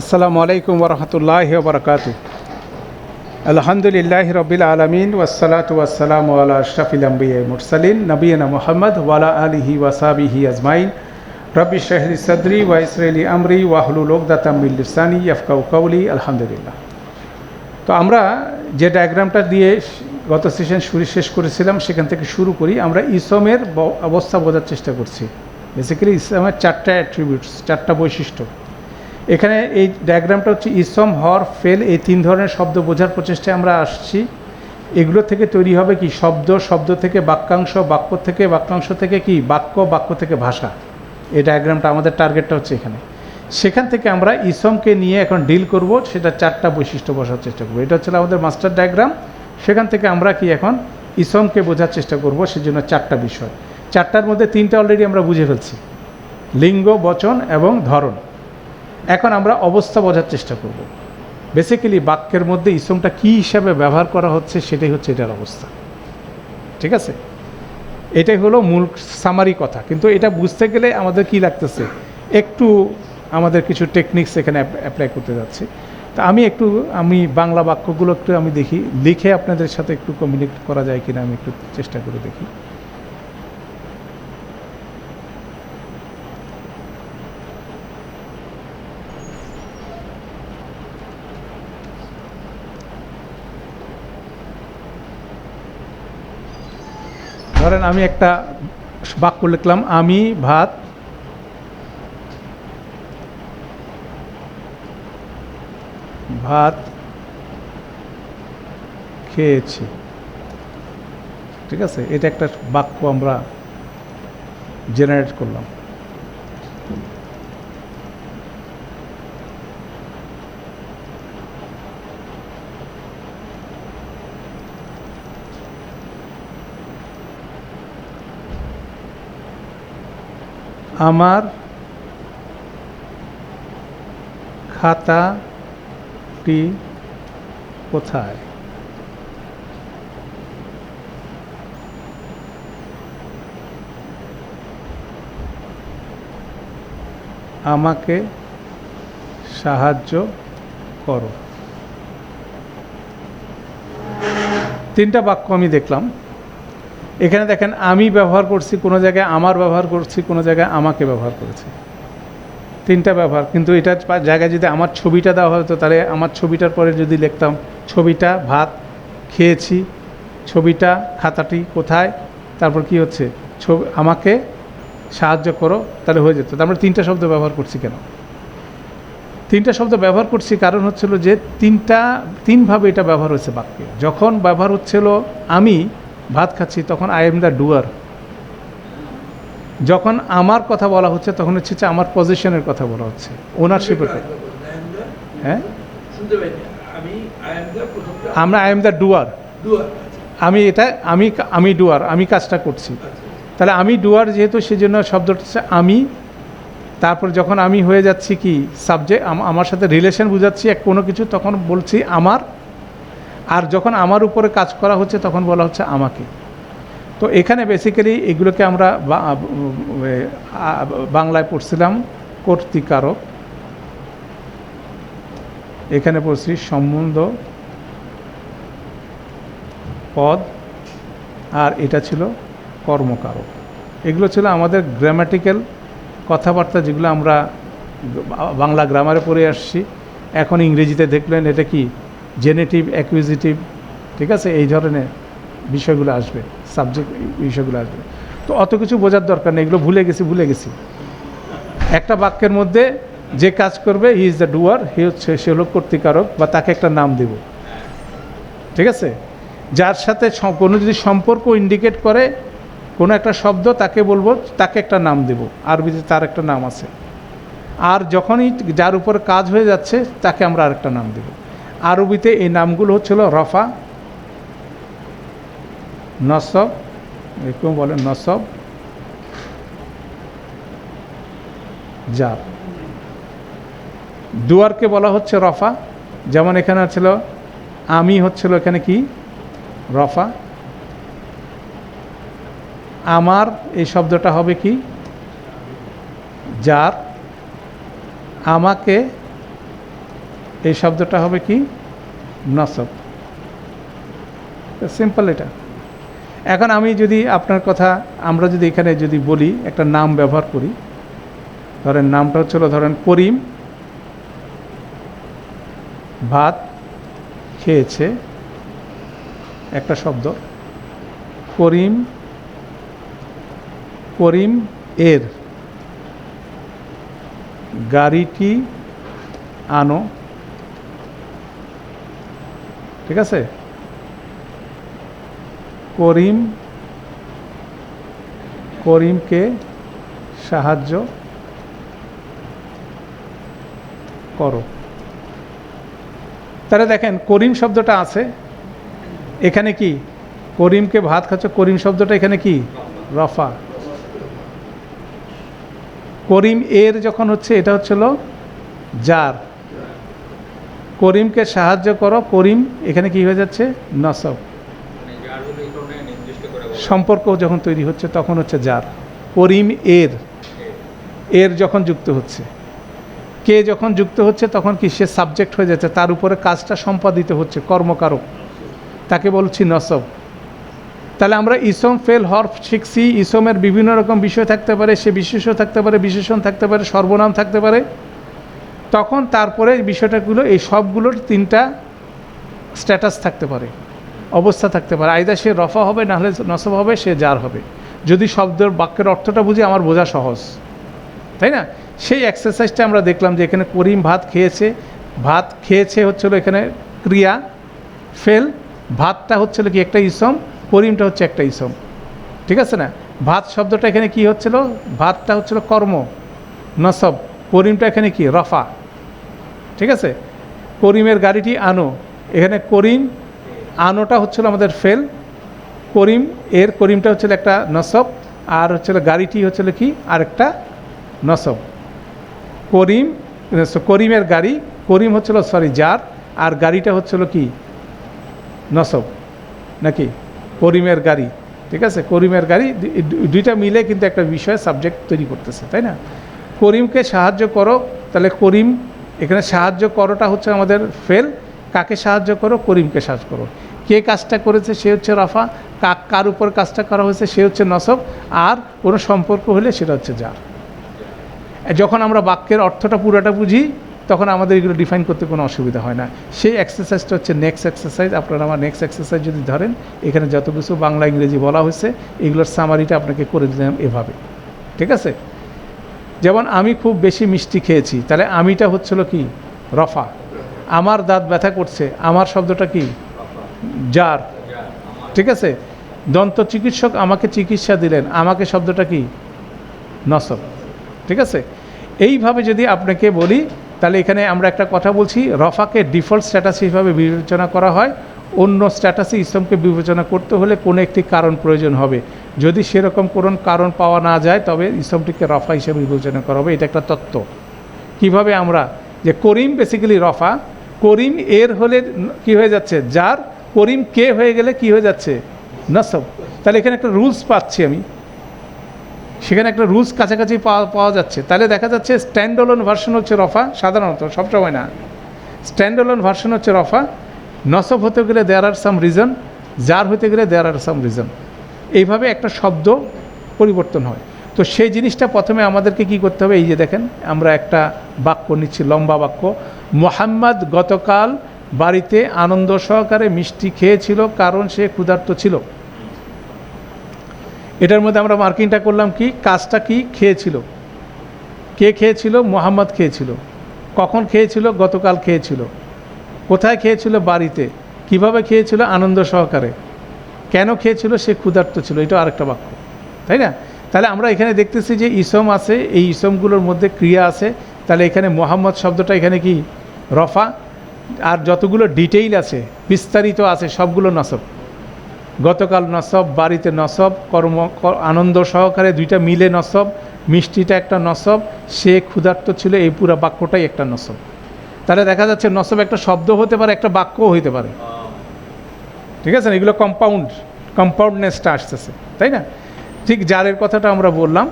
আসসালামু আলাইকুম ওরহমতুল্লাহ বরকাত আলহামদুলিল্লাহ রবিল আলমিন ওয়াসালাত ওয়াসালাম আলা আশরাফিল আম্বিয়া মুরসালিন নবীনা মোহাম্মদ ওয়ালা আলিহি ওয়াসাবিহি আজমাইন। রবি শাহরি সদরি ওয়াইসরাইলি আমরি ওয়াহলুল ওকদাতামিল্লিসানি ইয়াফকাউ কাউলি আলহামদুলিল্লাহ। তো আমরা যে ডায়াগ্রামটা দিয়ে গত সেশন শুরু শেষ করেছিলাম, সেখান থেকে শুরু করি। আমরা ইসমের অবস্থা বোঝার চেষ্টা করছি। বেসিক্যালি ইসলামের চারটা অ্যাট্রিবিউটস চারটা বৈশিষ্ট্য। এখানে এই ডায়াগ্রামটা হচ্ছে ইসম, হর, ফেল, এই তিন ধরনের শব্দ বোঝার প্রচেষ্টায় আমরা আসছি। এগুলো থেকে তৈরি হবে কি? শব্দ শব্দ থেকে বাক্যাংশ, বাক্য থেকে বাক্যাংশ থেকে কি? বাক্য বাক্য থেকে ভাষা। এই ডায়াগ্রামটা আমাদের টার্গেটটা হচ্ছে এখানে। সেখান থেকে আমরা ইসমকে নিয়ে এখন ডিল করব, সেটা চারটা বৈশিষ্ট্য বসার চেষ্টা করব। এটা হচ্ছে আমাদের মাস্টার ডায়াগ্রাম সেখান থেকে আমরা কি এখন ইসমকে বোঝার চেষ্টা করব, সেজন্য চারটা বিষয়। চারটার মধ্যে তিনটা অলরেডি আমরা বুঝে ফেলছি। লিঙ্গ, বচন এবং ধরন। এখন আমরা অবস্থা বোঝার চেষ্টা করব। বেসিক্যালি বাক্যের মধ্যে ইসমটা কী হিসাবে ব্যবহার করা হচ্ছে সেটাই হচ্ছে এটার অবস্থা। ঠিক আছে? এটাই হলো মূল সামারি কথা। কিন্তু এটা বুঝতে গেলে আমাদের কি লাগতেছে? একটু আমাদের কিছু টেকনিক্স এখানে অ্যাপ্লাই করতে যাচ্ছে। তা আমি একটু, আমি বাংলা বাক্যগুলো একটু আমি দেখি। লিখে আপনাদের সাথে একটু কমিউনিকেট করা যায় কিনা আমি একটু চেষ্টা করে দেখি। ধরেন আমি একটা বাক্য লিখলাম, আমি ভাত ভাত খেয়েছি। ঠিক আছে? এটা একটা বাক্য আমরা জেনারেট করলাম। আমার খাতাটি কোথায়? আমাকে সাহায্য করো। তিনটা বাক্য আমি দেখলাম। এখানে দেখেন, আমি ব্যবহার করছি, কোনো জায়গায় আমার ব্যবহার করছি, কোনো জায়গায় আমাকে ব্যবহার করেছি। তিনটা ব্যবহার, কিন্তু এটা জায়গায় যদি আমার ছবিটা দেওয়া হতো, তাহলে আমার ছবিটার পরে যদি লিখতাম, ছবিটা, ভাত, খেয়েছি, ছবিটা, খাতাটি কোথায়, তারপর কি হচ্ছে, ছবি, আমাকে সাহায্য করো, তাহলে হয়ে যেত। আমরা তিনটা শব্দ ব্যবহার করছি কেন? তিনটা শব্দ ব্যবহার করছি কারণ হচ্ছিল যে তিনটা, তিনভাবে এটা ব্যবহার হয়েছে বাক্যে। যখন ব্যবহার হচ্ছিল আমি ভাত খাচ্ছি তখন আই এম দ্য ডুয়ার যখন আমার কথা বলা হচ্ছে তখন হচ্ছে যে আমার পজিশনের কথা বলা হচ্ছে ওনারশিপের কথা। হ্যাঁ? আমরা I am the doer doer আমি এটা আমি আমি ডুয়ার আমি কাজটা করছি। তাহলে আমি ডুয়ার যেহেতু সেজন্য শব্দটা হচ্ছে আমি। তারপর যখন আমি হয়ে যাচ্ছি কি সাবজেক্ট আমার সাথে রিলেশন বুঝাচ্ছি এক কোনো কিছু তখন বলছি আমার। আর যখন আমার উপরে কাজ করা হচ্ছে, তখন বলা হচ্ছে আমাকে। তো এখানে বেসিক্যালি এগুলোকে আমরা বাংলায় পড়ছিলাম কর্তৃকারক। এখানে পড়ছি সম্বন্ধ পদ, আর এটা ছিল কর্মকারক। এগুলো ছিল আমাদের গ্রামাটিক্যাল কথাবার্তা যেগুলো আমরা বাংলা গ্রামারে পড়ে আসছি। এখন ইংরেজিতে দেখলেন, এটা কি? জেনেটিভ, অ্যাকুইজিটিভ, ঠিক আছে? এই ধরনের বিষয়গুলো আসবে, সাবজেক্ট বিষয়গুলো আসবে। তো অত কিছু বোঝার দরকার নেই, এগুলো ভুলে গেছি ভুলে গেছি। একটা বাক্যের মধ্যে যে কাজ করবে হি ইজ দ্য ডুয়ার হি হচ্ছে, সে হলো কর্তৃকারক বা তাকে একটা নাম দেব। ঠিক আছে? যার সাথে কোনো যদি সম্পর্ক ইন্ডিকেট করে, কোনো একটা শব্দ তাকে বলব, তাকে একটা নাম দেব। আরবিতে তার একটা নাম আছে। আর যখনই যার উপর কাজ হয়ে যাচ্ছে, তাকে আমরা আরেকটা নাম দেব। আরবিতে এই নামগুলো হচ্ছিল রফা, নসব, এরকম বলে নসব, জার। দুয়ারকে বলা হচ্ছে রফা, যেমন এখানে ছিল আমি, হচ্ছিল এখানে কি? রফা। আমার, এই শব্দটা হবে কি? যার আমাকে এই শব্দটা হবে কি? নসব সিম্পল এটা। এখন আমি যদি আপনার কথা, আমরা যদি এখানে যদি বলি, একটা নাম ব্যবহার করি, ধরেন নামটা হচ্ছিল ধরেন করিম ভাত খেয়েছে একটা শব্দ। করিম করিম এর গাড়িটি আনো। ঠিক আছে? করিম, করিমকে সাহায্য করো। তাহলে দেখেন, করিম শব্দটা আছে, এখানে কি? করিমকে ভাত খাচ্ছ, করিম শব্দটা এখানে কি? রফা। করিম এর যখন হচ্ছে, এটা হচ্ছিল জার। করিমকে সাহায্য করো। করিম, এখানে কি হয়ে যাচ্ছে? নসব। সম্পর্ক যখন তৈরি হচ্ছে, তখন হচ্ছে যার। করিম এর। এর যখন যুক্ত হচ্ছে। কে যখন যুক্ত হচ্ছে, তখন কি সে সাবজেক্ট হয়ে যাচ্ছে? তার উপরে কাজটা সম্পাদিত হচ্ছে, কর্মকারক। তাকে বলছি নসব। তাহলে আমরা ইসম, ফেল, হরফ শিখছি ইসমের বিভিন্ন রকম বিষয় থাকতে পারে, সে বিশেষ্য থাকতে পারে, বিশেষণ থাকতে পারে, সর্বনাম থাকতে পারে। তখন তারপরে বিষয়টাগুলো, এই সবগুলোর তিনটা স্ট্যাটাস থাকতে পারে, অবস্থা থাকতে পারে। আইদা সে রফা হবে নাহলে নসব হবে, সে জার হবে। যদি শব্দের বাক্যের অর্থটা বুঝি, আমার বোঝা সহজ। তাই না? সেই এক্সারসাইজটা আমরা দেখলাম যে এখানে করিম ভাত খেয়েছে। ভাত খেয়েছে হচ্ছিল এখানে ক্রিয়া, ফেল। ভাতটা হচ্ছিল কি একটা ইসম, করিমটা হচ্ছে একটা ইসম। ঠিক আছে না? ভাত শব্দটা এখানে কি হচ্ছিল? ভাতটা হচ্ছিল কর্ম, নসব। করিমটা এখানে কি? রফা। ঠিক আছে? করিমের গাড়িটি আনো। এখানে করিম, আনোটা হচ্ছিল আমাদের ফেল। করিম, এর করিমটা হচ্ছিল একটা নসব। আর হচ্ছিল গাড়িটি হচ্ছিল কি? আরেকটা নসব। করিম করিমের গাড়ি, করিম হচ্ছিল, সরি জার আর গাড়িটা হচ্ছিল কি? নসব। নাকি? করিমের গাড়ি। ঠিক আছে? করিমের গাড়ি দুইটা মিলে কিন্তু একটা বিষয় সাবজেক্ট তৈরি করতেছে, তাই না? করিমকে সাহায্য করো। তাহলে করিম এখানে সাহায্য করোটা হচ্ছে আমাদের ফেল। কাকে সাহায্য করো? করিমকে সাহায্য করো। কে কাজটা করেছে সে হচ্ছে রাফা। কাক কার উপর কাজটা করা হয়েছে সে হচ্ছে নসব। আর কোনো সম্পর্ক হলে সেটা হচ্ছে যার। যখন আমরা বাক্যের অর্থটা পুরোটা বুঝি, তখন আমাদের এগুলো ডিফাইন করতে কোনো অসুবিধা হয় না। সেই এক্সারসাইজটা হচ্ছে নেক্সট এক্সারসাইজ আপনারা আমার নেক্সট এক্সারসাইজ যদি ধরেন, এখানে যত কিছু বাংলা, ইংরেজি বলা হয়েছে, এগুলোর সামারিটা আপনাকে করে দিলাম এভাবে। ঠিক আছে? যেমন আমি খুব বেশি মিষ্টি খেয়েছি, তাহলে আমিটা হচ্ছিল কি? রফা। আমার দাঁত ব্যথা করছে, আমার শব্দটা কি? জার। ঠিক আছে? দন্ত চিকিৎসক আমাকে চিকিৎসা দিলেন, আমাকে শব্দটা কি? নসব ঠিক আছে? এইভাবে যদি আপনাকে বলি, তাহলে এখানে আমরা একটা কথা বলছি, রফাকে ডিফল্ট স্ট্যাটাস হিসাবে বিবেচনা করা হয় অন্য স্ট্যাটাসে ইসলামকে বিবেচনা করতে হলে কোনো একটি কারণ প্রয়োজন হবে। যদি সেরকম কোনো কারণ পাওয়া না যায়, তবে ইসলামটিকে রফা হিসেবে বিবেচনা করা হবে। এটা একটা তত্ত্ব। কীভাবে আমরা যে করিম বেসিক্যালি রফা, করিম এর হলে কি হয়ে যাচ্ছে? যার করিম কে হয়ে গেলে কি হয়ে যাচ্ছে? নসব। তাহলে এখানে একটা রুলস পাচ্ছি আমি। সেখানে একটা রুলস কাছাকাছি পাওয়া পাওয়া যাচ্ছে। তাহলে দেখা যাচ্ছে স্ট্যান্ড অলোন ভার্সন হচ্ছে রফা, সাধারণত সবসময় না। স্ট্যান্ড অলোন ভার্সন হচ্ছে রফা নসব হতে গেলে দেয়ার আর সাম রিজন জার হতে গেলে দেয়ার আর সাম রিজন এইভাবে একটা শব্দ পরিবর্তন হয়। তো সেই জিনিসটা প্রথমে আমাদেরকে কি করতে হবে? এই যে দেখেন, আমরা একটা বাক্য নিচ্ছি, লম্বা বাক্য। মোহাম্মদ গতকাল বাড়িতে আনন্দ সহকারে মিষ্টি খেয়েছিল কারণ সে ক্ষুধার্ত ছিল। এটার মধ্যে আমরা মার্কিংটা করলাম কি? কাজটা কি? খেয়েছিল। কে খেয়েছিল? মোহাম্মদ খেয়েছিল। কখন খেয়েছিল? গতকাল খেয়েছিল। কোথায় খেয়েছিল? বাড়িতে। কীভাবে খেয়েছিল? আনন্দ সহকারে। কেন খেয়েছিল? সে ক্ষুধার্ত ছিল। এটা আরেকটা বাক্য। তাই না? তাহলে আমরা এখানে দেখতেছি যে ইসম আছে, এই ইসমগুলোর মধ্যে ক্রিয়া আছে। তাহলে এখানে মোহাম্মদ শব্দটা এখানে কি? রফা। আর যতগুলো ডিটেইল আছে, বিস্তারিত আছে, সবগুলো নসব। গতকাল নসব, বাড়িতে নসব, কর্ম আনন্দ সহকারে দুইটা মিলে নসব, মিষ্টিটা একটা নসব, সে ক্ষুধার্ত ছিল, এই পুরো বাক্যটাই একটা নসব। তাহলে দেখা যাচ্ছে নসব একটা শব্দ হতে পারে, একটা বাক্যও হতে পারে। ঠিক আছে না? এগুলো কম্পাউন্ড কম্পাউন্ডনেসটা আসতেছে, তাই না? ঠিক জারের কথাটা আমরা বললাম,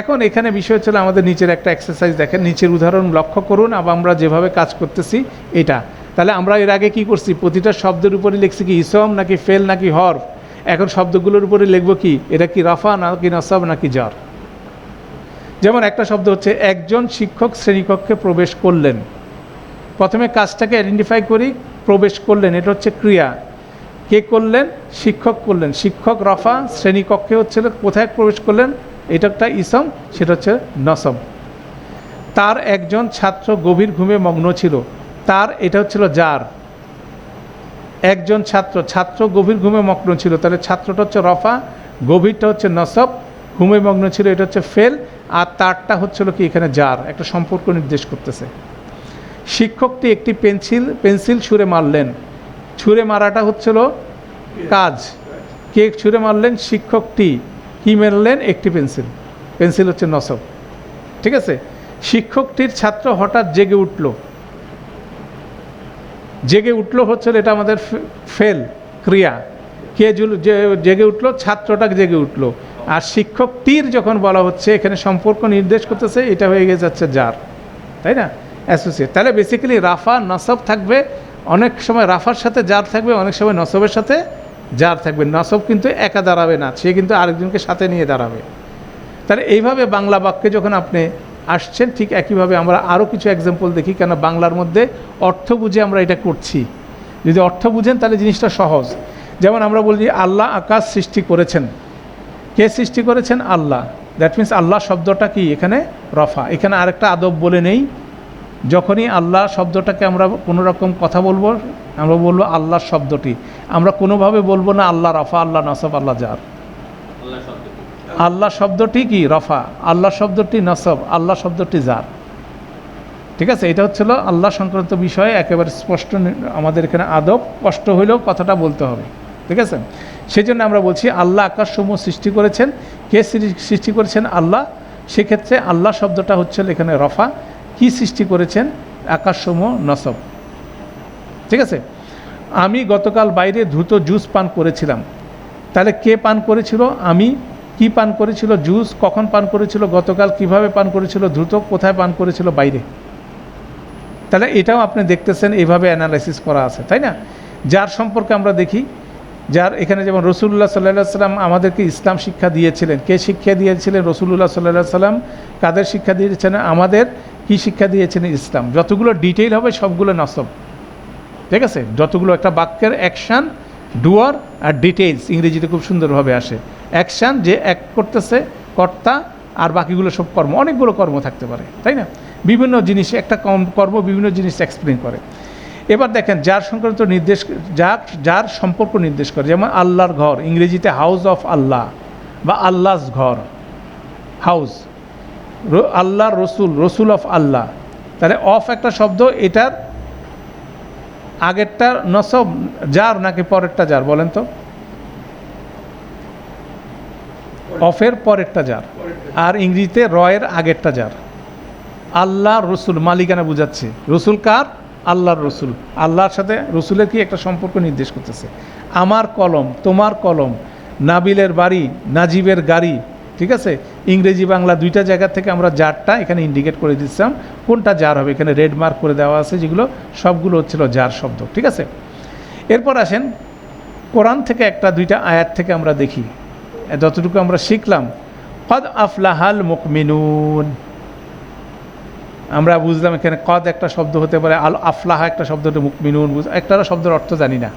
এখন এখানে বিষয় হচ্ছিল আমাদের নিচের একটা এক্সারসাইজ দেখেন, নিচের উদাহরণ লক্ষ্য করুন, আবার আমরা যেভাবে কাজ করতেছি, এটা। তাহলে আমরা এর আগে কি করছি? প্রতিটা শব্দের উপরে লিখছি কি ইসম, নাকি ফেল, নাকি হর এখন শব্দগুলোর উপরে লিখব কি? এটা কি রাফা, নাকি নসব, নাকি জ্বর যেমন একটা শব্দ হচ্ছে, একজন শিক্ষক শ্রেণীকক্ষে প্রবেশ করলেন। প্রথমে কাজটাকে আইডেন্টিফাই করি, প্রবেশ করলেন, এটা হচ্ছে ক্রিয়া। কে করলেন? শিক্ষক করলেন। শিক্ষক রফা শ্রেণীকক্ষে হচ্ছে কোথায় প্রবেশ করলেন? এটা একটা ইসম, সেটা হচ্ছে নসম তার একজন ছাত্র গভীর ঘুমে মগ্ন ছিল। তার এটা হচ্ছিল যার একজন ছাত্র ছাত্র গভীর ঘুমে মগ্ন ছিল। তাহলে ছাত্রটা হচ্ছে রফা, গভীরটা হচ্ছে নসব, ঘুমে মগ্ন ছিল, এটা হচ্ছে ফেল, আর তারটা হচ্ছিল কি? এখানে যার একটা সম্পর্ক নির্দেশ করতেছে। শিক্ষকটি একটি পেন্সিল পেন্সিল ছুঁড়ে মারলেন। ছুঁড়ে মারাটা হচ্ছিল কাজ। কে ছুঁড়ে মারলেন? শিক্ষকটি। কি মারলেন? একটি পেন্সিল। পেন্সিল হচ্ছে নসব। ঠিক আছে? শিক্ষকটির ছাত্র হঠাৎ জেগে উঠল। জেগে উঠল হচ্ছে এটা আমাদের ফেল, ক্রিয়া। কে জেগে উঠল? ছাত্রটা জেগে উঠল। আর শিক্ষকটির যখন বলা হচ্ছে, এখানে সম্পর্ক নির্দেশ করতেছে, এটা হয়ে গিয়ে যাচ্ছে যার। তাই না? অ্যাসোসিয়েট তাহলে বেসিক্যালি রাফা, নসব থাকবে, অনেক সময় রাফার সাথে যার থাকবে, অনেক সময় নসবের সাথে যার থাকবে। নসব কিন্তু একা দাঁড়াবে না, সে কিন্তু আরেকজনকে সাথে নিয়ে দাঁড়াবে। তাহলে এইভাবে বাংলা বাক্যে যখন আপনি আসছেন, ঠিক একইভাবে আমরা আরও কিছু এক্সাম্পল দেখি, কেন বাংলার মধ্যে অর্থ বুঝে আমরা এটা করছি। যদি অর্থ বুঝেন, তাহলে জিনিসটা সহজ। যেমন আমরা বলি, আল্লাহ আকাশ সৃষ্টি করেছেন। কে সৃষ্টি করেছেন? আল্লাহ। দ্যাট মিন্স আল্লাহ শব্দটা কি? এখানে রফা। এখানে আরেকটা আদব বলে নেই যখনই আল্লাহ শব্দটাকে আমরা কোনো রকম কথা বলব আমরা বলব আল্লাহর শব্দটি। আমরা কোনোভাবে বলব না আল্লাহ রফা আল্লাহ নসব আল্লাহ যার। আল্লাহ শব্দটি কি? রফা। আল্লাহ শব্দটি নসব আল্লাহ শব্দটি জার ঠিক আছে? এটা হচ্ছিল আল্লাহ সংক্রান্ত বিষয়ে একেবারে স্পষ্ট আমাদের এখানে আদব কষ্ট হইলেও কথাটা বলতে হবে। ঠিক আছে? সেই জন্য আমরা বলছি আল্লাহ আকাশসমূহ সৃষ্টি করেছেন। কে সৃষ্টি করেছেন? আল্লাহ। সেক্ষেত্রে আল্লাহ শব্দটা হচ্ছে এখানে রফা। কি সৃষ্টি করেছেন? আকাশসমূহ নসব। ঠিক আছে? আমি গতকাল বাইরে দ্রুত জুস পান করেছিলাম। তাহলে কে পান করেছিল? আমি। কি পান করেছিল? জুস। কখন পান করেছিল? গতকাল কীভাবে পান করেছিল? দ্রুত কোথায় পান করেছিল? বাইরে। তাহলে এটাও আপনি দেখতেছেন এইভাবে অ্যানালাইসিস করা আছে, তাই না? যার সম্পর্কে আমরা দেখি, যার এখানে যেমন রসুল্লাহ সাল্লাহ সাল্লাম আমাদেরকে ইসলাম শিক্ষা দিয়েছিলেন। কে শিক্ষা দিয়েছিলেন? রসুল্লাহ সাল্লাহ সাল্লাম কাদের শিক্ষা দিয়েছেন? আমাদের কি শিক্ষা দিয়েছেন ইসলাম? যতগুলো ডিটেইল হবে, সবগুলো নসব। ঠিক আছে? যতগুলো একটা বাক্যের অ্যাকশান ডুয়ার আর ডিটেইলস ইংরেজিতে খুব সুন্দরভাবে আসে। অ্যাকশান যে এক করতেছে, কর্তা আর বাকিগুলো সব কর্ম। অনেকগুলো কর্ম থাকতে পারে, তাই না? বিভিন্ন জিনিস, একটা কর্ম বিভিন্ন জিনিস এক্সপ্লেন করে। এবার দেখেন, যার সংক্রান্ত নির্দেশ, যার যার সম্পর্ক নির্দেশ করে। যেমন আল্লাহর ঘর, ইংরেজিতে হাউস অফ আল্লাহ বা আল্লাহস ঘর। হাউস আল্লাহর রসুল রসুল অফ আল্লাহ। তাহলে অফ একটা শব্দ, এটার আগেরটা নসব, যার নাকি পরেরটা যার, বলেন তো? অফের পরেরটা যার, আর ইংরেজিতে রয়ের আগেরটা যার। আল্লাহ রসুল, মালিকানা বুঝাচ্ছে। রসুল কার? আল্লাহর রসুল। আল্লাহর সাথে রসুলের কি একটা সম্পর্ক নির্দেশ করতেছে? আমার কলম, তোমার কলম, নাবিলের বাড়ি, নাজিবের গাড়ি, ঠিক আছে? ইংরেজি বাংলা দুইটা জায়গা থেকে আমরা জারটা এখানে ইন্ডিকেট করে দিচ্ছিলাম। কোনটা জার হবে? এখানে রেড মার্ক করে দেওয়া আছে যেগুলো সবগুলো হচ্ছিল জার শব্দ, ঠিক আছে? এরপর আসেন, কোরআন থেকে একটা দুইটা আয়াত থেকে আমরা দেখি। যতটুকু আমরা শিখলাম, কদ আফলাহাল মুকমিনুন। আমরা বুঝলাম এখানে কদ একটা শব্দ হতে পারে, আল আফলাহা একটা শব্দ হতে মুকমিনুন একটা শব্দের অর্থ জানি না।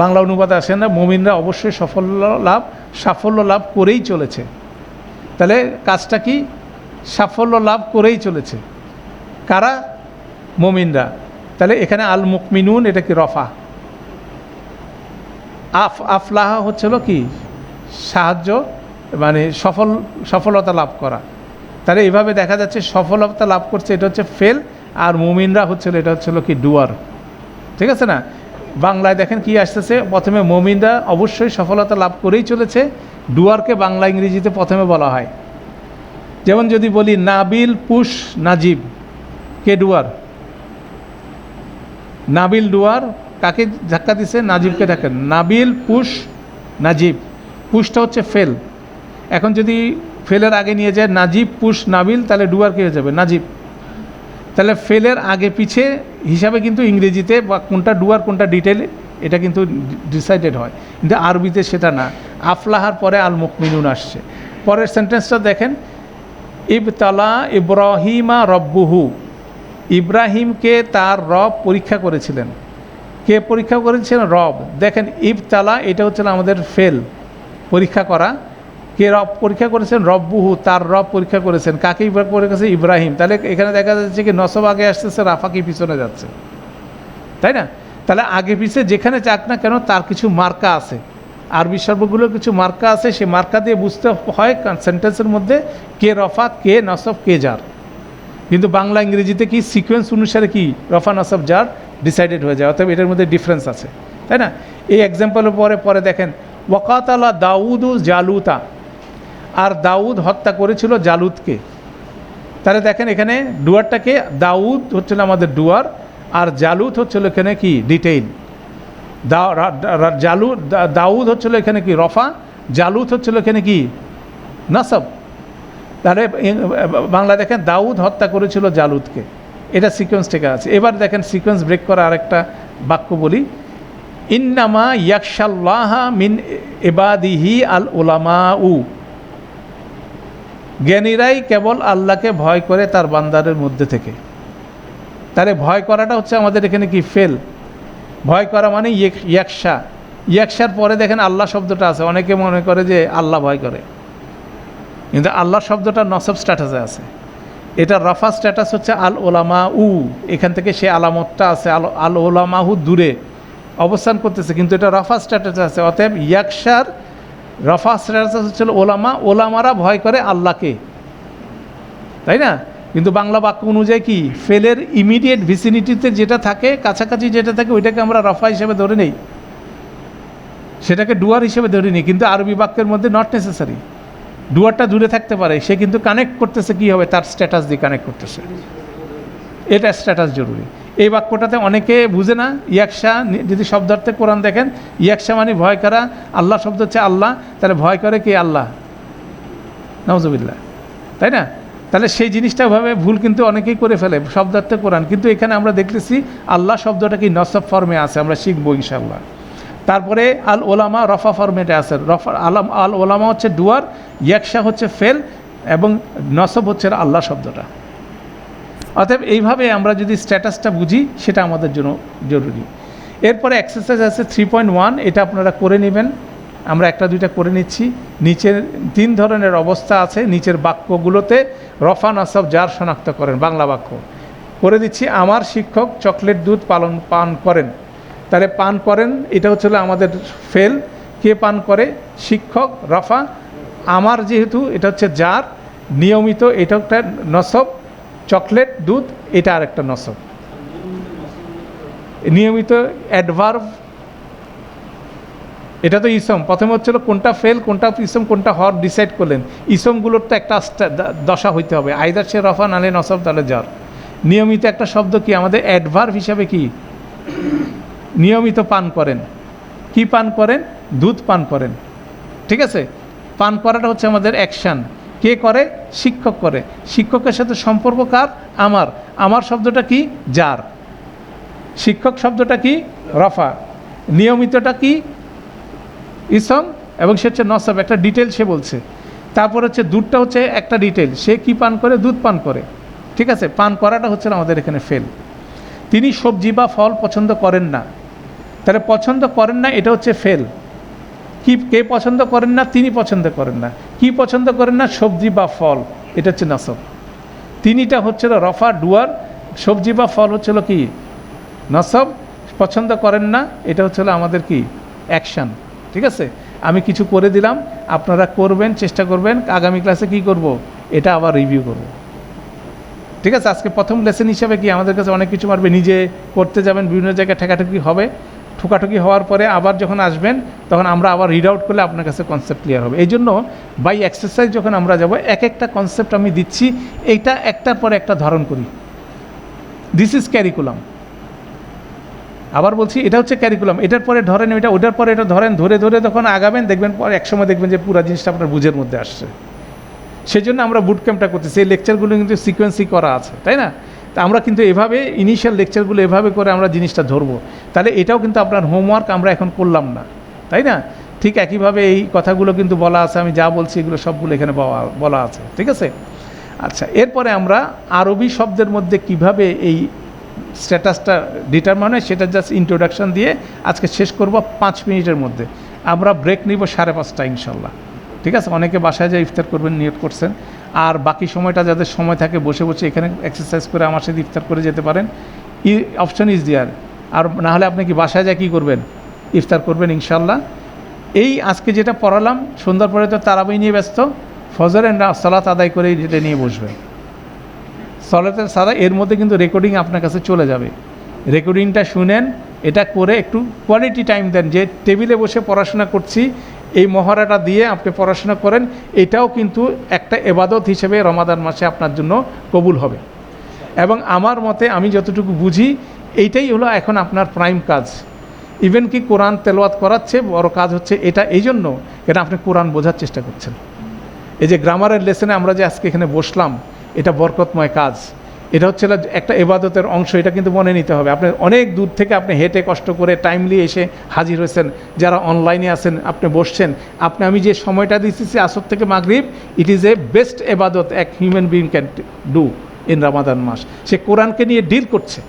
বাংলা অনুবাদ আসে না, মুমিনরা অবশ্যই সাফল্য লাভ সাফল্য লাভ করেই চলেছে। তাহলে কাজটা কি? সাফল্য লাভ করেই চলেছে। কারা? মমিনরা। তাহলে এখানে আল মুকমিনুন এটা কি রফা? আফ, আফলাহা হচ্ছিল কি? সাহায্য মানে সফল, সফলতা লাভ করা। তাহলে এইভাবে দেখা যাচ্ছে সফলতা লাভ করছে, এটা হচ্ছে ফেল, আর মুমিনরা হচ্ছিল এটা হচ্ছিল কি ডুয়ার। ঠিক আছে না? বাংলায় দেখেন কি আসতেছে? প্রথমে মমিনরা অবশ্যই সফলতা লাভ করেই চলেছে ডুয়ারকে বাংলা ইংরেজিতে প্রথমে বলা হয়। যেমন যদি বলি, নাবিল পুশ নাজিব, কে ডুয়ার? নাবিল ডুয়ার কাকে ধাক্কা দিছে? নাজিবকে ধাক্কা নাবিল পুশ নাজিব। পুশটা হচ্ছে ফেল। এখন যদি ফেলের আগে নিয়ে যায়, নাজিব পুশ নাবিল, তাহলে ডুয়ার কী হয়ে যাবে? নাজিব। তাহলে ফেলের আগে পিছে হিসাবে কিন্তু ইংরেজিতে বা কোনটা ডুয়ার, কোনটা ডিটেল এটা কিন্তু ডিসাইডেড হয়। কিন্তু আরবিতে সেটা না। আফলাহার পরে আল মুকমিনুন আসছে। পরের সেন্টেন্সটা দেখেন, ইবতালা ইব্রাহিমা রব্বুহু। ইব্রাহিমকে তার রব পরীক্ষা করেছিলেন। কে পরীক্ষা করেছিলেন? রব। দেখেন, ইবতালা, এটা হচ্ছে আমাদের ফেল, পরীক্ষা করা। কে রব পরীক্ষা করেছেন? রব্বুহু, তার রব পরীক্ষা করেছেন। কাকে করেছে? ইব্রাহিম। তাহলে এখানে দেখা যাচ্ছে কি, নসব আগে আসতেছে, রাফা কি পিছনে যাচ্ছে। তাই না? তাহলে আগে পিছে যেখানে চাক না কেন, তার কিছু মার্কা আছে। আরবি সর্বগুলোর কিছু মার্কা আছে, সেই মার্কা দিয়ে বুঝতে হয় সেন্টেন্সের মধ্যে কে রফা কে নসব, কে যার কিন্তু বাংলা, ইংরেজিতে কি সিকোয়েন্স অনুসারে কি রফা, নসব যার ডিসাইডেড হয়ে যায়, অতএব এটার মধ্যে ডিফারেন্স আছে, তাই না? এই এক্সাম্পলের পরে পরে দেখেন, ওয়াকাতালা দাউদু জালুতা। আর দাউদ হত্যা করেছিল জালুদকে। তাহলে দেখেন এখানে ডুয়ারটাকে দাউদ হচ্ছিল আমাদের ডুয়ার, আর জালুদ হচ্ছিল এখানে কি ডিটেইল জালু দাউদ হচ্ছিল এখানে কি? রফা? জালুদ হচ্ছিল এখানে কি? নাসব। তাহলে বাংলা দেখেন দাউদ হত্যা করেছিল জালুদকে। এটা সিকোয়েন্স থেকে আছে। এবার দেখেন সিকোয়েন্স ব্রেক করা আরেকটা বাক্য বলি। ইন্নামা ইয়াকশাল্লাহ মিন এবাদিহি আল ওলামা উ জ্ঞানীরাই কেবল আল্লাহকে ভয় করে তার বান্দারের মধ্যে থেকে। তাহলে ভয় করাটা হচ্ছে আমাদের এখানে কি? ফেল ভয় করা মানে ইয়েক- ইয়াকশা। ইয়াকশার পরে দেখেন আল্লাহ শব্দটা আছে। অনেকে মনে করে যে আল্লাহ ভয় করে। কিন্তু আল্লাহ শব্দটা নসব স্ট্যাটাসে আছে। এটা রফা স্ট্যাটাস হচ্ছে আল ওলামা উ এখান থেকে সে আলামতটা আছে। আল আল ওলামাহু দূরে অবস্থান করতেছে। কিন্তু এটা রফা স্ট্যাটাস আছে। অতএব ইয়াকশার রফা স্ট্যাটাস হচ্ছে ওলামা। ওলামারা ভয় করে আল্লাহকে। তাই না? কিন্তু বাংলা বাক্য অনুযায়ী কি? ফেলের ইমিডিয়েট ভিসিনিটিতে যেটা থাকে, কাছাকাছি যেটা থাকে, ওইটাকে আমরা রফা হিসেবে ধরে নেই। সেটাকে ডুয়ার হিসেবে ধরে নিই, কিন্তু আরবি বাক্যের মধ্যে নট নেসেসারি ডুয়ারটা দূরে থাকতে পারে, সে কিন্তু কানেক্ট করতেছে, কী হবে? তার স্ট্যাটাস দিয়ে কানেক্ট করতেছে। এটা স্ট্যাটাস জরুরি। এই বাক্যটাতে অনেকে বুঝে না, ইয়াকশা, যদি শব্দার্থে কোরআন দেখেন, ইয়াকশা মানে ভয় করা, আল্লাহ শব্দ হচ্ছে আল্লাহ, তাহলে ভয় করে কে আল্লাহ? নওজবিল্লা তাই না? তাহলে সেই জিনিসটা ভাবে ভুল কিন্তু অনেকেই করে ফেলে, শব্দার্থে কোরআন। কিন্তু এখানে আমরা দেখতেছি আল্লাহ শব্দটা কি নসব ফর্মে আছে, আমরা শিখব ইনশাল্লাহ তারপরে আল ওলামা রফা ফরমেটে আছে। রফা আলাম আল ওলামা হচ্ছে ডুয়ার, ইয়াকশা হচ্ছে ফেল এবং নসব হচ্ছে আল্লাহ শব্দটা। অতএব এইভাবে আমরা যদি স্ট্যাটাসটা বুঝি, সেটা আমাদের জন্য জরুরি। এরপরে এক্সারসাইজ আছে থ্রি পয়েন্ট ওয়ান এটা আপনারা করে নেবেন। আমরা একটা, দুইটা করে নিচ্ছি। নিচের তিন ধরনের অবস্থা আছে। নিচের বাক্যগুলোতে রফা নসব যার শনাক্ত করেন, বাংলা বাক্য। করে দিচ্ছি, আমার শিক্ষক চকলেট দুধ পালন, পান করেন। তাহলে পান করেন, এটা হচ্ছে আমাদের ফেল। কে পান করে? শিক্ষক, রফা। আমার যেহেতু, এটা হচ্ছে যার। নিয়মিত এটা একটা নসব। চকলেট, দুধ, এটা আরেকটা নসব। নিয়মিত অ্যাডভার্ভ এটা তো ইসম। প্রথমে হচ্ছিল কোনটা ফেল কোনটা ইসম, কোনটা হর ডিসাইড করলেন। ইসমগুলোর তো একটা দশা হইতে হবে। আইদার সে রফা, নালে নসব তাহলে জ্বর। নিয়মিত একটা শব্দ কি? আমাদের অ্যাডভার্ভ হিসাবে কি? নিয়মিত পান করেন। কি পান করেন? দুধ পান করেন। ঠিক আছে? পান করাটা হচ্ছে আমাদের অ্যাকশান কে করে? শিক্ষক করে। শিক্ষকের সাথে সম্পর্ক কার? আমার। আমার শব্দটা কি? যার। শিক্ষক শব্দটা কি? রফা। নিয়মিতটা কি? ইসম এবং সে হচ্ছে নসব, একটা ডিটেল সে বলছে। তারপর হচ্ছে দুধটা হচ্ছে একটা ডিটেল সে কি পান করে? দুধ পান করে। ঠিক আছে? পান করাটা হচ্ছে না আমাদের এখানে ফেল তিনি সবজি বা ফল পছন্দ করেন না। তাহলে পছন্দ করেন না, এটা হচ্ছে ফেল কি, কে পছন্দ করেন না? তিনি পছন্দ করেন না। কি পছন্দ করেন না? সবজি বা ফল। এটা হচ্ছে নসব। তিনিটা হচ্ছিল রফা, ডুয়ার। সবজি বা ফল হচ্ছিল কি? নসব। পছন্দ করেন না, এটা হচ্ছিল আমাদের কি? অ্যাকশান ঠিক আছে? আমি কিছু করে দিলাম, আপনারা করবেন, চেষ্টা করবেন, আগামী ক্লাসে কি করব? এটা আবার রিভিউ করব। ঠিক আছে? আজকে প্রথম লেসন হিসাবে কি আমাদের কাছে অনেক কিছু মারবে, নিজে করতে যাবেন, বিভিন্ন জায়গায় ঠেকাঠুকি হবে, ঠোকাঠুকি হওয়ার পরে আবার যখন আসবেন, তখন আমরা আবার রিড আউট করলে আপনার কাছে কনসেপ্ট ক্লিয়ার হবে। এই জন্য বাই এক্সারসাইজ যখন আমরা যাব, এক একটা কনসেপ্ট আমি দিচ্ছি, এইটা একটার পরে একটা ধারণ করি। দিস ইজ ক্যারিকুলাম আবার বলছি, এটা হচ্ছে ক্যারিকুলাম এটার পরে ধরেন এটা ওটার পরে এটা ধরেন, ধরে ধরে তখন আগাবেন, দেখবেন পরে একসময় দেখবেন যে পুরো জিনিসটা আপনার বুঝের মধ্যে আসছে। সেই জন্য আমরা বুট ক্যাম্পটা করতেছি, এই লেকচারগুলো কিন্তু সিকোয়েন্সি করা আছে, তাই না? তা আমরা কিন্তু এভাবে ইনিশিয়াল লেকচারগুলো এভাবে করে আমরা জিনিসটা ধরবো। তাহলে এটাও কিন্তু আপনার হোমওয়ার্ক আমরা এখন করলাম না, তাই না? ঠিক একইভাবে এই কথাগুলো কিন্তু বলা আছে, আমি যা বলছি এগুলো সবগুলো এখানে বলা আছে, ঠিক আছে? আচ্ছা এরপরে আমরা আরবি শব্দের মধ্যে কীভাবে এই স্ট্যাটাসটা ডিটারমাইন হয়, সেটা জাস্ট ইন্ট্রোডাকশন দিয়ে আজকে শেষ করব পাঁচ মিনিটের মধ্যে। আমরা ব্রেক নিব সাড়ে পাঁচটা ইনশাল্লাহ। ঠিক আছে? অনেকে বাসায় যায় ইফতার করবেন, নিয়ত করছেন। আর বাকি সময়টা যাদের সময় থাকে, বসে বসে এখানে এক্সারসাইজ করে আমার সাথে ইফতার করে যেতে পারেন। ই অপশন ইজ দেয়ার আর না হলে আপনি কি বাসায় যায় কী করবেন? ইফতার করবেন ইনশাল্লাহ। এই আজকে যেটা পড়ালাম, সন্ধ্যার পরে তো তারাবি নিয়ে ব্যস্ত। ফজর অ্যান্ড সালাত আদায় করে যেটা নিয়ে বসবেন। সলাতের সাদা, এর মধ্যে কিন্তু রেকর্ডিং আপনার কাছে চলে যাবে। রেকর্ডিংটা শুনেন, এটা করে একটু কোয়ালিটি টাইম দেন। যে টেবিলে বসে পড়াশোনা করছি, এই মহড়াটা দিয়ে আপনি পড়াশোনা করেন, এটাও কিন্তু একটা এবাদত হিসেবে রমাদান মাসে আপনার জন্য কবুল হবে। এবং আমার মতে আমি যতটুকু বুঝি, এইটাই হলো এখন আপনার প্রাইম কাজ। ইভেন কি কোরআন তেলাওয়াত করাচ্ছে, বড় কাজ হচ্ছে এটা এই জন্য কেন আপনি কোরআন বোঝার চেষ্টা করছেন। এই যে গ্রামারের লেসনে আমরা যে আজকে এখানে বসলাম এটা বরকতময় কাজ। এটা হচ্ছে একটা এবাদতের অংশ, এটা কিন্তু মনে নিতে হবে। আপনি অনেক দূর থেকে আপনি হেঁটে কষ্ট করে টাইমলি এসে হাজির হয়েছেন। যারা অনলাইনে আছেন, আপনি বসছেন। আপনি, আমি যে সময়টা দিচ্ছি আসর থেকে মাগরিব ইট ইজ এ বেস্ট এবাদত এক human being can do in Ramadan মাস। সে কোরআনকে নিয়ে ডিল করছে।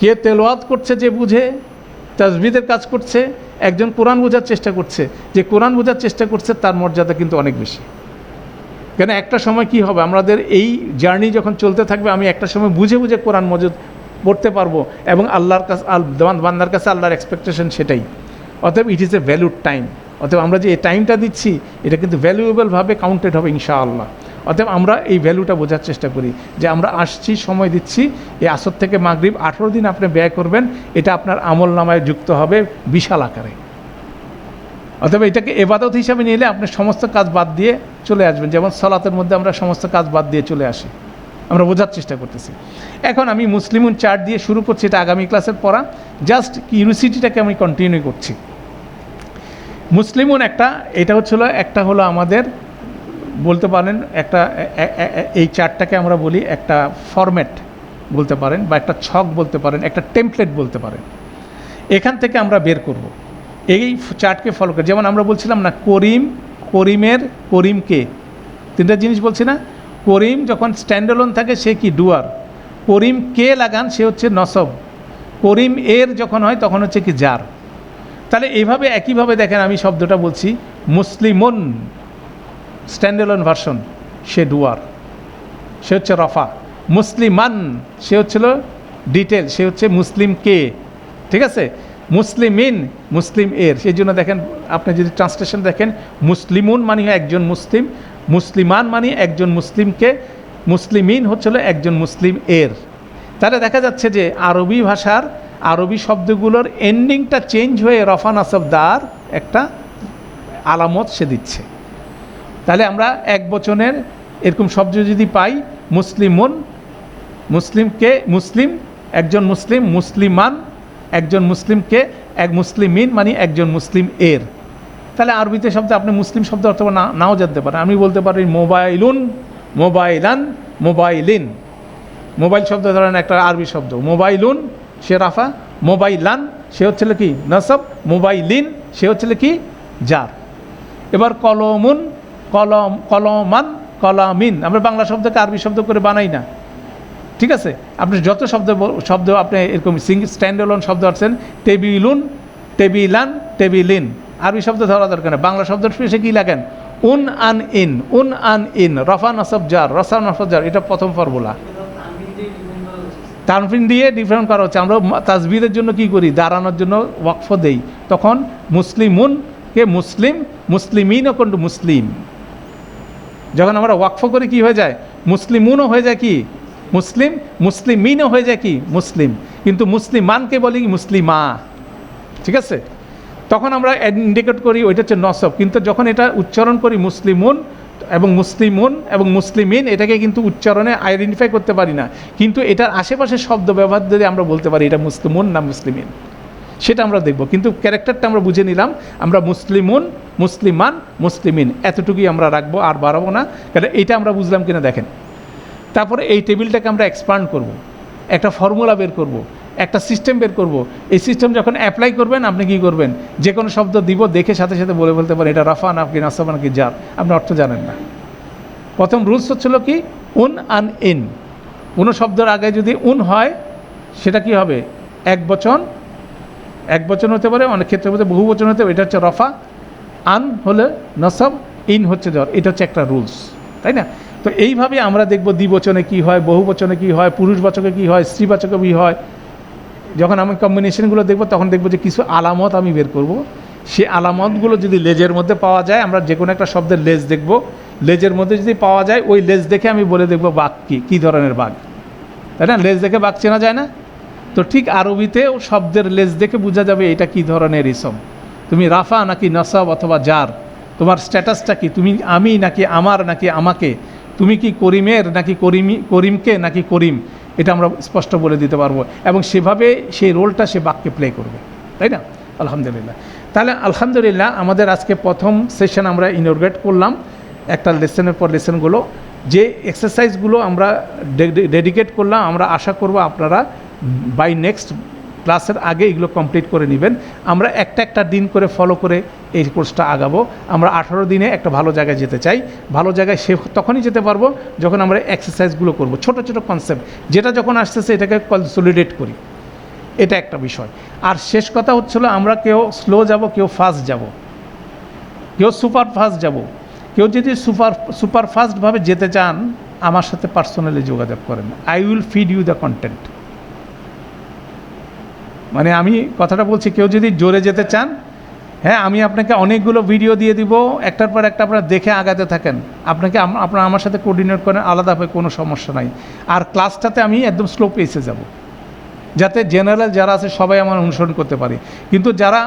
কে তেলোয়াত করছে যে বুঝে, তাজবিদের কাজ করছে, একজন কোরআন বোঝার চেষ্টা করছে। যে কোরআন বোঝার চেষ্টা করছে, তার মর্যাদা কিন্তু অনেক বেশি। কেন একটা সময় কি হবে? আমাদের এই জার্নি যখন চলতে থাকবে, আমি একটা সময় বুঝে বুঝে কোরআন মজুদ পড়তে পারব এবং আল্লাহর কাছে বান্দার কাছে আল্লাহর এক্সপেকটেশন সেটাই। অতএব it is a valued time অতএব আমরা যে এই টাইমটা দিচ্ছি, এটা কিন্তু ভ্যালুয়েবলভাবে কাউন্টেড হবে ইনশাআল্লাহ। অতএব আমরা এই ভ্যালুটা বোঝার চেষ্টা করি যে আমরা আসছি, সময় দিচ্ছি, এই আসর থেকে মাগরিব আঠেরো দিন আপনি ব্যয় করবেন, এটা আপনার আমল নামায় যুক্ত হবে বিশাল আকারে। অথবা এটাকে এবাদত হিসাবে নিলে আপনি সমস্ত কাজ বাদ দিয়ে চলে আসবেন। যেমন সলাতের মধ্যে আমরা সমস্ত কাজ বাদ দিয়ে চলে আসি। আমরা বোঝার চেষ্টা করতেছি। এখন আমি মুসলিমুন চার্ট দিয়ে শুরু করছি, এটা আগামী ক্লাসের পড়া। জাস্ট কিউরিসিটিটাকে আমি কন্টিনিউ করছি। মুসলিমুন একটা, এটা হচ্ছিল একটা হলো আমাদের, বলতে পারেন, একটা এই চার্টটাকে আমরা বলি একটা ফরম্যাট বলতে পারেন, বা একটা ছক বলতে পারেন, একটা টেমপ্লেট বলতে পারেন। এখান থেকে আমরা বের করব। এই চার্টকে ফলো করে। যেমন আমরা বলছিলাম না, করিম, করিমের করিমকে তিনটা জিনিস বলছি না? করিম যখন স্ট্যান্ডলোন থাকে, সে কি? ডুয়ার করিম কে লাগান? সে হচ্ছে নসব। করিম এর যখন হয়, তখন হচ্ছে কি? জার তাহলে এইভাবে একইভাবে দেখেন, আমি শব্দটা বলছি, মুসলিমন স্ট্যান্ডেলন ভার্সন সে ডুয়ার সে হচ্ছে রফা। মুসলিমান, সে হচ্ছিল ডিটেল সে হচ্ছে মুসলিম কে? ঠিক আছে? মুসলিমিন মুসলিম এর। সেই জন্য দেখেন, আপনি যদি ট্রান্সলেশন দেখেন, মুসলিমুন মানে একজন মুসলিম, মুসলিমান মানে একজন মুসলিমকে, মুসলিমিন হচ্ছিল একজন মুসলিম এর। তাহলে দেখা যাচ্ছে যে আরবি ভাষার আরবি শব্দগুলোর এন্ডিংটা চেঞ্জ হয়ে রফা নাসব দার একটা আলামত সে দিচ্ছে। তাহলে আমরা এক বচনের এরকম শব্দ যদি পাই, মুসলিমুন, মুসলিমকে মুসলিম, একজন মুসলিম, মুসলিমান একজন মুসলিমকে এক মুসলিমিন মানে একজন মুসলিম এর। তাহলে আরবিতে শব্দ আপনি মুসলিম শব্দ অথবা না, নাও জানতে পারেন। আমি বলতে পারি মোবাইলুন, মোবাইলান, মোবাইলিন। মোবাইল শব্দ ধরেন একটা আরবি শব্দ। মোবাইলুন, সে রাফা। মোবাইলান, সে হচ্ছিল কি? নসব। মোবাইলিন, সে হচ্ছিল কি? জার। এবার কলমুন, কলম, কলমান, কলামিন। আমরা বাংলা শব্দকে আরবি শব্দ করে বানাই না। ঠিক আছে? আপনি যত শব্দ শব্দ আপনি এরকম সিং স্ট্যান্ডলোন শব্দ আছেন টেবিলুন টেবিলান টেবিলিন আরবি শব্দ ধরা দরকার নেই। বাংলা শব্দ শেষে কী লাগেন উন, আন, ইন। উন, আন, ইন। রফা, নসব, জার। রসা, নসব, জার। এটা প্রথম ফর্মুলা তানফিন দিয়ে ডিফারেন্ট করা হচ্ছে। আমরা তাজবিরের জন্য কি করি? দাঁড়ানোর জন্য ওয়াকফ দেই। তখন মুসলিমুন কে মুসলিম, মুসলিমিনও কিন্তু মুসলিম। যখন আমরা ওয়াকফ করি, কি হয়ে যায়? মুসলিমুনও হয়ে যায় কি? মুসলিম, মুসলিমিনও হয়ে যায় কি? মুসলিম। কিন্তু মুসলিমানকে বলি মুসলিমা। ঠিক আছে? তখন আমরা ইন্ডিকেট করি ওইটা হচ্ছে নসব। কিন্তু যখন এটা উচ্চারণ করি মুসলিমুন এবং মুসলিমুন এবং মুসলিমিন, এটাকে কিন্তু উচ্চারণে আইডেন্টিফাই করতে পারি না। কিন্তু এটার আশেপাশে শব্দ ব্যবহার যদি আমরা বলতে পারি, এটা মুসলিমুন না মুসলিমিন? সেটা আমরা দেখব। কিন্তু ক্যারেক্টারটা আমরা বুঝে নিলাম, আমরা মুসলিমুন, মুসলিমান, মুসলিমিন। এতটুকুই আমরা রাখব, আর বাড়াবো না। কারণ এটা আমরা বুঝলাম কিনা দেখেন। তারপরে এই টেবিলটাকে আমরা এক্সপান্ড করব। একটা ফর্মুলা বের করব। একটা সিস্টেম বের করব। এই সিস্টেম যখন অ্যাপ্লাই করবেন, আপনি কি করবেন? যে কোনো শব্দ দিব, দেখে সাথে সাথে বলে বলতে পারেন, এটা রাফা নাকি নাসাবা নাকি জার, আপনি অর্থ জানেন না। প্রথম রুলস হচ্ছিল কি? উন আন ইন। কোনো শব্দের আগে যদি উন হয়, সেটা কি হবে? এক বচন। এক বচন হতে পারে, অনেক ক্ষেত্রে মধ্যে বহু বচন হতে পারে, এটা হচ্ছে রফা। আন হলে নসব, ইন হচ্ছে জ্বর এটা হচ্ছে একটা রুলস তাই না? তো এইভাবে আমরা দেখব দ্বিবচনে কি হয় বহু বচনে কি হয়, পুরুষবাচকে কি হয়, স্ত্রীবাচকে কী হয়। যখন আমি কম্বিনেশনগুলো দেখব, তখন দেখব যে কিছু আলামত আমি বের করব। সে আলামতগুলো যদি লেজের মধ্যে পাওয়া যায়, আমরা যে কোনো একটা শব্দের লেজ দেখব। লেজের মধ্যে যদি পাওয়া যায়, ওই লেজ দেখে আমি বলে দেখব বাঘ কী কী ধরনের বাঘ তাই না? লেজ দেখে বাঘ চেনা যায় না? তো ঠিক আরবিতেও শব্দের লেজ দেখে বোঝা যাবে এটা কি ধরনের ইসম। তুমি রাফা নাকি নসব অথবা জার? তোমার স্ট্যাটাসটা কি? তুমি আমি নাকি আমার নাকি আমাকে? তুমি কি করিমের নাকি করিমি করিমকে নাকি করিম? এটা আমরা স্পষ্ট বলে দিতে পারব। এবং সেভাবে সেই রোলটা সে বাক্যে প্লে করবে। তাই না? আলহামদুলিল্লাহ। তাহলে আলহামদুলিল্লাহ আমাদের আজকে প্রথম সেশন আমরা ইনোগ্রেট করলাম। একটা লেসনের পর লেসনগুলো যে এক্সারসাইজগুলো আমরা ডেডিকেট করলাম, আমরা আশা করব আপনারা বাই নেক্সট ক্লাসের আগে এগুলো কমপ্লিট করে নেবেন। আমরা একটা একটা দিন করে ফলো করে এই কোর্সটা আগাবো। আমরা আঠারো দিনে একটা ভালো জায়গায় যেতে চাই। ভালো জায়গায় সে তখনই যেতে পারব যখন আমরা এক্সারসাইজগুলো করব। ছোট ছোট কনসেপ্ট যেটা যখন আসতেছে এটাকে কনসলিডেট করি। এটা একটা বিষয়। আর শেষ কথা হচ্ছিল আমরা কেউ স্লো যাব, কেউ ফাস্ট যাব। কেউ সুপার ফাস্ট যাব। কেউ যদি সুপার সুপার ফাস্টভাবে যেতে চান, আমার সাথে পার্সোনালি যোগাযোগ করেন। I will feed you the content মানে আমি কথাটা বলছি, কেউ যদি জোরে যেতে চান হ্যাঁ আমি আপনাকে অনেকগুলো ভিডিও দিয়ে দিব, একটার পর একটা আপনারা দেখে আগাতে থাকেন। আপনাকে আপনারা আমার সাথে কোঅর্ডিনেট করেন আলাদাভাবে কোনো সমস্যা নাই। আর ক্লাসটাতে আমি একদম স্লো পেসে যাব। যাতে জেনারেল যারা আছে, সবাই আমার অনুসরণ করতে পারে। কিন্তু যারা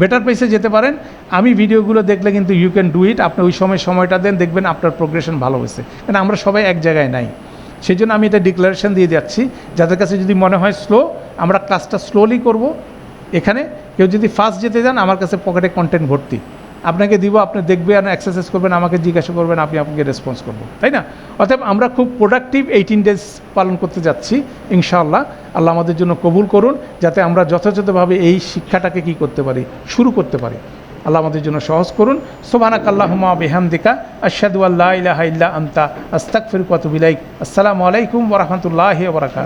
বেটার পেসে যেতে পারেন, আমি ভিডিওগুলো দেখলে কিন্তু ইউ ক্যান ডু ইট আপনি ওই সময় সময়টা দেন, দেখবেন আপনার প্রোগ্রেশন ভালো হয়েছে। কারণ আমরা সবাই এক জায়গায় নাই। সেই জন্য আমি এটা ডিক্লারেশন দিয়ে যাচ্ছি। যাদের কাছে যদি মনে হয় স্লো আমরা ক্লাসটা স্লোলি করব। এখানে কেউ যদি ফার্স্ট যেতে যান আমার কাছে পকেটে কন্টেন্ট ভর্তি। আপনাকে দিব, আপনি দেখবেন এক্সারসাইজ করবেন, আমাকে জিজ্ঞাসা করবেন আপনি আপনাকে রেসপন্স করব। তাই না? অতএব আমরা খুব প্রোডাক্টিভ এইটিন ডেজ পালন করতে যাচ্ছি, ইনশাআল্লাহ। আল্লাহ আমাদের জন্য কবুল করুন, যাতে আমরা যথাযথভাবে এই শিক্ষাটাকে কি করতে পারি? শুরু করতে পারি। আল্লাহ আমাদের জন্য সহজ করুন। সোবানাক আল্লাহমা বেহামদিকা আশাদু আল্লাহ ইলাহা ইল্লা আনতা, আস্তাগফিরুকা ওয়া আতুবু আসসালামু আলাইকুম ওয়া বরাকাত